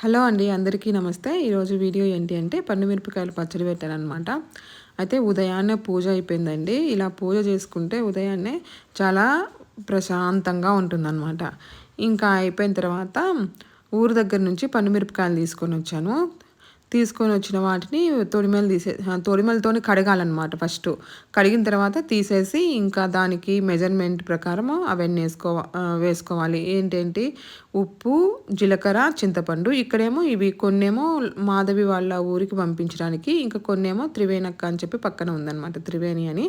Hello అండి అందరికీ నమస్తే. ఈరోజు వీడియో ఏంటి అంటే పండు మిరపకాయలు పచ్చడి పెట్టానమాట అయితే ఉదయాన్నే పూజ అయిపోయిందండి. ఇలా పూజ చేసుకుంటే ఉదయాన్నే చాలా ప్రశాంతంగా ఉంటుందన్నమాట. ఇంకా అయిపోయిన తర్వాత ఊరు దగ్గర నుంచి పండు మిరపకాయలు తీసుకొని వచ్చాను. తీసుకొని వచ్చిన వాటిని తొడిమెలు తీసే తొడిమెలతో కడగాలన్నమాట ఫస్ట్ కడిగిన తర్వాత తీసేసి ఇంకా దానికి మెజర్మెంట్ ప్రకారం అవన్నీ వేసుకో వేసుకోవాలి. ఏంటేంటి? ఉప్పు జీలకర్ర చింతపండు. ఇక్కడేమో ఇవి కొన్నేమో మాధవి వాళ్ళ ఊరికి పంపించడానికి ఇంకా కొన్నేమో త్రివేణక్క అని చెప్పి పక్కన ఉందన్నమాట త్రివేణి అని.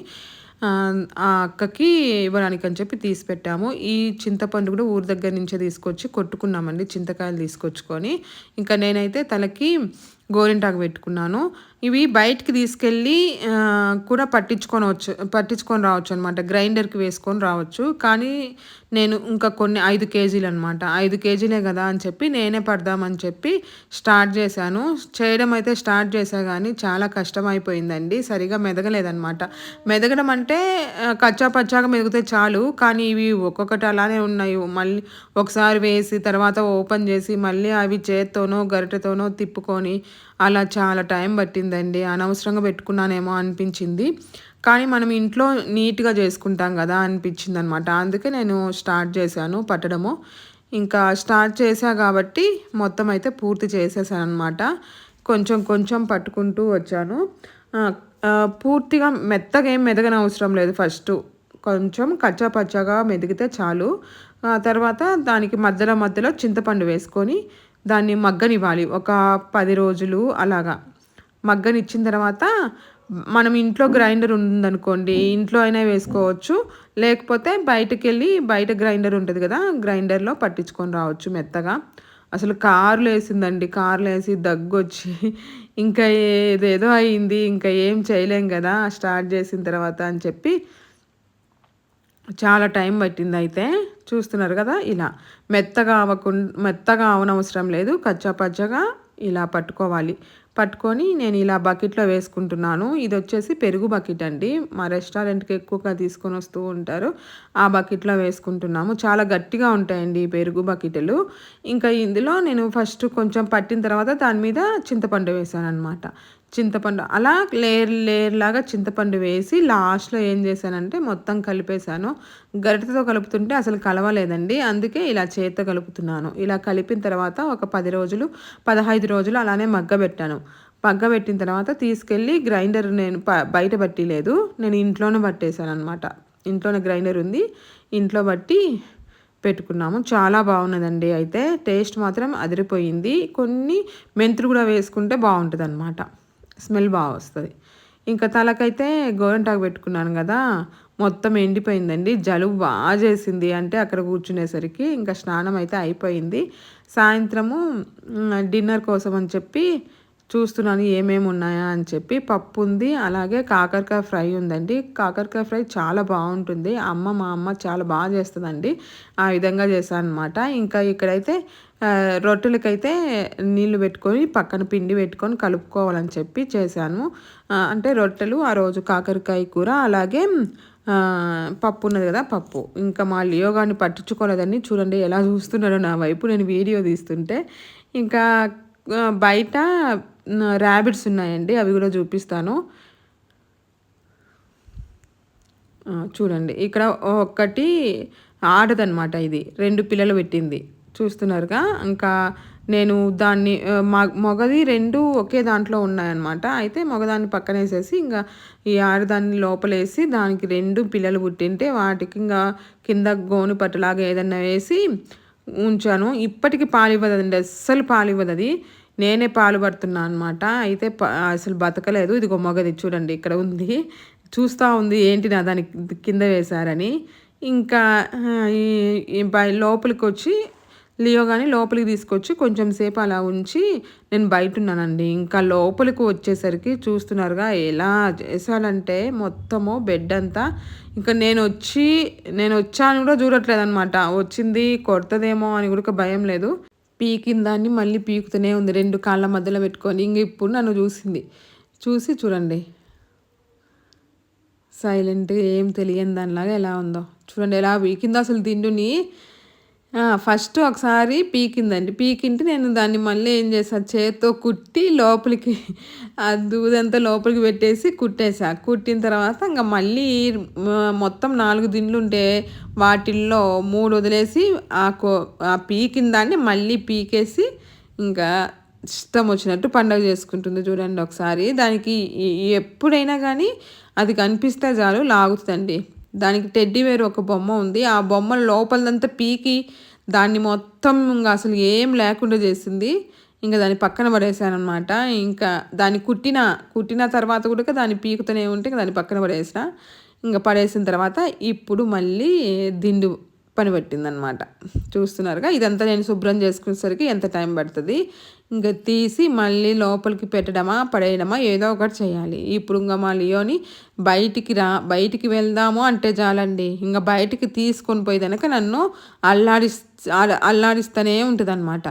ఆ అక్కకి ఇవ్వడానికి అని చెప్పి తీసి పెట్టాము. ఈ చింతపండు కూడా ఊరి దగ్గర నుంచే తీసుకొచ్చి కొట్టుకున్నామండి చింతకాయలు తీసుకొచ్చుకొని. ఇంకా నేనైతే తలకి గోరింటాకు పెట్టుకున్నాను. ఇవి బయటికి తీసుకెళ్ళి కూడా పట్టించుకొని వచ్చు పట్టించుకొని రావచ్చు అనమాట గ్రైండర్కి వేసుకొని రావచ్చు. కానీ నేను ఇంకా కొన్ని ఐదు కేజీలు అనమాట ఐదు కేజీలే కదా అని చెప్పి నేనే పడదామని చెప్పి స్టార్ట్ చేశాను. చేయడం అయితే స్టార్ట్ చేశా కానీ చాలా కష్టం అయిపోయిందండి సరిగా మెదగలేదనమాట మెదగడం అంటే కచ్చా పచ్చాగా మెదిగితే చాలు. కానీ ఇవి ఒక్కొక్కటి అలానే ఉన్నాయి. మళ్ళీ ఒకసారి వేసి తర్వాత ఓపెన్ చేసి మళ్ళీ అవి చేత్తోనో గరిటెతోనో తిప్పుకొని అలా చాలా టైం పట్టిందండి. అనవసరంగా పెట్టుకున్నానేమో అనిపించింది. కానీ మనం ఇంట్లో నీట్గా చేసుకుంటాం కదా అనిపించింది అనమాట అందుకే నేను స్టార్ట్ చేశాను పట్టడము. ఇంకా స్టార్ట్ చేశా కాబట్టి మొత్తం అయితే పూర్తి చేసేసాను అనమాట కొంచెం కొంచెం పట్టుకుంటూ వచ్చాను. పూర్తిగా మెత్తగా ఏం మెదగని అవసరం లేదు ఫస్ట్. కొంచెం కచ్చా పచ్చగా మెదిగితే చాలు. తర్వాత దానికి మధ్యలో మధ్యలో చింతపండు వేసుకొని దాన్ని మగ్గనివ్వాలి. ఒక పది రోజులు అలాగా. మగ్గనిచ్చిన తర్వాత మనం ఇంట్లో గ్రైండర్ ఉందనుకోండి ఇంట్లో అయినా వేసుకోవచ్చు. లేకపోతే బయటకు వెళ్ళి బయట గ్రైండర్ ఉంటుంది కదా గ్రైండర్లో పట్టించుకొని రావచ్చు మెత్తగా. అసలు కారులు వేసిందండి కార్లు వేసి దగ్గు వచ్చి ఇంకా ఏదేదో అయింది ఇంకా ఏం చేయలేం కదా స్టార్ట్ చేసిన తర్వాత అని చెప్పి చాలా టైం పట్టింది అయితే చూస్తున్నారు కదా ఇలా. మెత్తగా అవ్వకుండా మెత్తగా అవనవసరం లేదు కచ్చా పచ్చగా ఇలా పట్టుకోవాలి. పట్టుకొని నేను ఇలా బకెట్లో వేసుకుంటున్నాను. ఇది వచ్చేసి పెరుగు బకెట్ అండి. మా రెస్టారెంట్కి ఎక్కువగా తీసుకొని వస్తూ ఉంటారు. ఆ బకెట్లో వేసుకుంటున్నాము. చాలా గట్టిగా ఉంటాయండి ఈ పెరుగు బకెట్లు. ఇంకా ఇందులో నేను ఫస్ట్ కొంచెం పట్టిన తర్వాత దాని మీద చింతపండు వేసాను అనమాట చింతపండు అలా లేయర్ లేయర్ లాగా చింతపండు వేసి లాస్ట్లో ఏం చేశానంటే మొత్తం కలిపేశాను. గరిటతో కలుపుతుంటే అసలు కలవలేదండి. అందుకే ఇలా చేత్తో కలుపుతున్నాను. ఇలా కలిపిన తర్వాత ఒక పది రోజులు పదహైదు రోజులు అలానే మగ్గబెట్టాను. పగ్గబెట్టిన తర్వాత తీసుకెళ్ళి గ్రైండర్ నేను బయట పట్టిలేదు. నేను ఇంట్లోనే పట్టేశాను అనమాట ఇంట్లోనే గ్రైండర్ ఉంది. ఇంట్లో బట్టి పెట్టుకున్నాము. చాలా బాగున్నదండి అయితే. టేస్ట్ మాత్రం అదిరిపోయింది. కొన్ని మెంతులు కూడా వేసుకుంటే బాగుంటుంది అనమాట స్మెల్ బాగా వస్తుంది. ఇంకా తలకైతే గోరంటాకు పెట్టుకున్నాను కదా. మొత్తం ఎండిపోయిందండి. జలుబు బాగా చేసింది. అంటే అక్కడ కూర్చునేసరికి ఇంకా స్నానం అయితే అయిపోయింది. సాయంత్రము డిన్నర్ కోసం అని చెప్పి చూస్తున్నాను ఏమేమి ఉన్నాయా అని చెప్పి. పప్పు ఉంది అలాగే కాకరకాయ ఫ్రై ఉందండి. కాకరకాయ ఫ్రై చాలా బాగుంటుంది. అమ్మ మా అమ్మ చాలా బాగా చేస్తుందండి. ఆ విధంగా చేశాను అనమాట ఇంకా ఇక్కడైతే రొట్టెలకైతే నీళ్ళు పెట్టుకొని పక్కన పిండి పెట్టుకొని కలుపుకోవాలని చెప్పి చేశాను. అంటే రొట్టెలు ఆ రోజు కాకరకాయ కూర అలాగే పప్పు ఉన్నది కదా పప్పు. ఇంకా మా లియోగాని పట్టించుకోలేదని చూడండి ఎలా చూస్తున్నాడో నా వైపు. నేను వీడియో తీస్తుంటే ఇంకా బయట ర్యాబిట్స్ ఉన్నాయండి అవి కూడా చూపిస్తాను. చూడండి ఇక్కడ ఒక్కటి ఆడదనమాట ఇది రెండు పిల్లలు పెట్టింది చూస్తున్నారుగా? ఇంకా నేను దాన్ని మొగది రెండు ఒకే దాంట్లో ఉన్నాయన్నమాట అయితే మగదాన్ని పక్కనేసేసి ఇంకా ఈ ఆడదాన్ని లోపలేసి దానికి రెండు పిల్లలు పుట్టింటే వాటికి ఇంకా కింద గోను పట్టులాగా ఏదన్నా వేసి ఉంచాను. ఇప్పటికి పాలు ఇవ్వదండి అస్సలు పాలు ఇవ్వదు అది నేనే పాలు పడుతున్నా అనమాట అయితే అసలు బతకలేదు. ఇదిగో మగది చూడండి ఇక్కడ ఉంది. చూస్తూ ఉంది ఏంటి నా దాని కింద వేశారని. ఇంకా లోపలికి వచ్చి లియో కానీ లోపలికి తీసుకొచ్చి కొంచెం సేపు అలా ఉంచి నేను బయట ఉన్నానండి. ఇంకా లోపలికి వచ్చేసరికి చూస్తున్నారుగా ఎలా చేసాలంటే మొత్తము బెడ్ అంతా. ఇంకా నేను వచ్చి నేను వచ్చాను కూడా చూడట్లేదు అనమాట వచ్చింది కొడతదేమో అని కూడా భయం లేదు. పీకిన దాన్ని మళ్ళీ పీకుతూనే ఉంది. రెండు కాళ్ళ మధ్యలో పెట్టుకొని ఇంక ఇప్పుడు నన్ను చూసింది. చూసి చూడండి. సైలెంట్గా ఏం తెలియని దానిలాగా ఎలా ఉందో. చూడండి ఎలా పీకిందో అసలు దిండుని. ఫస్ట్ ఒకసారి పీకిందండి. పీకింటే నేను దాన్ని మళ్ళీ ఏం చేశా చేత్తో కుట్టి లోపలికి ఆ దూదంతా లోపలికి పెట్టేసి కుట్టేసా. కుట్టిన తర్వాత ఇంకా మళ్ళీ మొత్తం నాలుగు దిండ్లు ఉంటే వాటిల్లో మూడు వదిలేసి ఆ కో ఆ పీకిన దాన్ని మళ్ళీ పీకేసి ఇంకా ఇష్టం వచ్చినట్టు పండగ చేసుకుంటుంది చూడండి ఒకసారి. దానికి ఎప్పుడైనా కానీ అది కనిపిస్తే చాలు లాగుతుందండి దానికి టెడ్డీ వేరు ఒక బొమ్మ ఉంది. ఆ బొమ్మ లోపలదంతా పీకి దాన్ని మొత్తం ఇంకా అసలు ఏం లేకుండా చేసింది. ఇంకా దాన్ని పక్కన పడేసాననమాట. ఇంకా దాన్ని కుట్టిన, కుట్టిన తర్వాత కూడా దాన్ని పీకుతూనే ఉంటే దాన్ని పక్కన పడేసిన. ఇంకా పడేసిన తర్వాత ఇప్పుడు మళ్ళీ దిండు పని పట్టిందనమాట. చూస్తున్నారుగా ఇదంతా నేను శుభ్రం చేసుకునేసరికి ఎంత టైం పడుతుంది ఇంకా తీసి మళ్ళీ లోపలికి పెట్టడమా, పడేయడమా ఏదో ఒకటి చేయాలి. ఇప్పుడు ఇంగ మా లియోని బయటికి రా బయటికి వెళ్దాము అంటే చాలండి. ఇంకా బయటికి తీసుకొని పోయి కనుక నన్ను అల్లాడి అల్లాడిస్తూనే ఉంటుందనమాట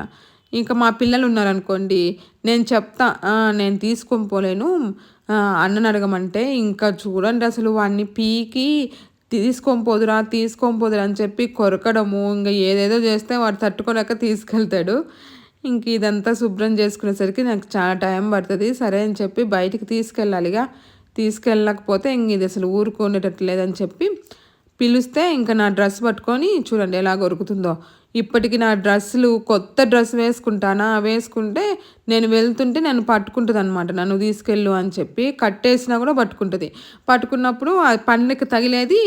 ఇంకా మా పిల్లలు ఉన్నారనుకోండి నేను చెప్తా నేను తీసుకొని పోలేను అన్నను అడగమంటే ఇంకా చూడండి అసలు వాడిని పీకి తీసుకొని పోదురా తీసుకొని పోదురా అని చెప్పి కొరకడము. ఇంకా ఏదేదో చేస్తే వాడు తట్టుకోలేక తీసుకెళ్తాడు. ఇంక ఇదంతా శుభ్రం చేసుకునేసరికి నాకు చాలా టైం పడుతుంది. సరే అని చెప్పి బయటికి తీసుకెళ్ళాలిగా. తీసుకెళ్ళకపోతే ఇంక ఇది అసలు ఊరుకునేటట్టు లేదని చెప్పి పిలిస్తే ఇంకా నా డ్రెస్ పట్టుకొని చూడండి ఎలా కొరుకుతుందో. ఇప్పటికి నా డ్రెస్సులు కొత్త డ్రెస్ వేసుకుంటానా? వేసుకుంటే నేను వెళ్తుంటే నన్ను పట్టుకుంటుంది అనమాట నన్ను తీసుకెళ్ళు అని చెప్పి కట్టేసినా కూడా పట్టుకుంటుంది. పట్టుకున్నప్పుడు ఆ పన్నెకి తగిలేది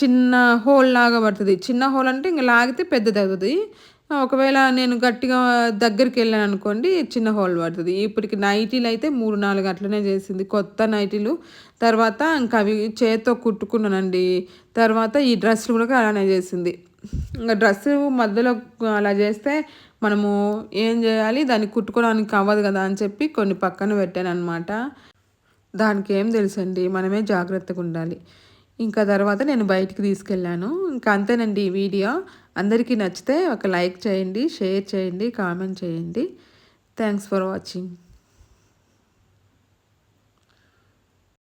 చిన్న హోల్ లాగా పడుతుంది. చిన్న హోల్ అంటే ఇంకా లాగితే పెద్దది అవుతుంది ఒకవేళ నేను గట్టిగా దగ్గరికి వెళ్ళాను అనుకోండి చిన్న హోల్ పడుతుంది. ఇప్పటికి నైటీలు అయితే మూడు నాలుగు అట్లనే చేసింది. కొత్త నైటీలు. తర్వాత ఇంకా అవి చేత్తో కుట్టుకున్నానండి. తర్వాత ఈ డ్రెస్సులు కూడా అలానే చేసింది. ఇంకా డ్రెస్సు మధ్యలో అలా చేస్తే మనము ఏం చేయాలి? దాన్ని కుట్టుకోవడానికి అవ్వదు కదా అని చెప్పి కొన్ని పక్కన పెట్టాను అనమాట దానికి ఏం తెలుసండి? మనమే జాగ్రత్తగా ఉండాలి. ఇంకా తర్వాత నేను బయటికి తీసుకెళ్ళాను. ఇంకా అంతేనండి ఈ వీడియో. అందరికీ నచ్చితే ఒక లైక్ చేయండి షేర్ చేయండి కామెంట్ చేయండి. Thanks for watching.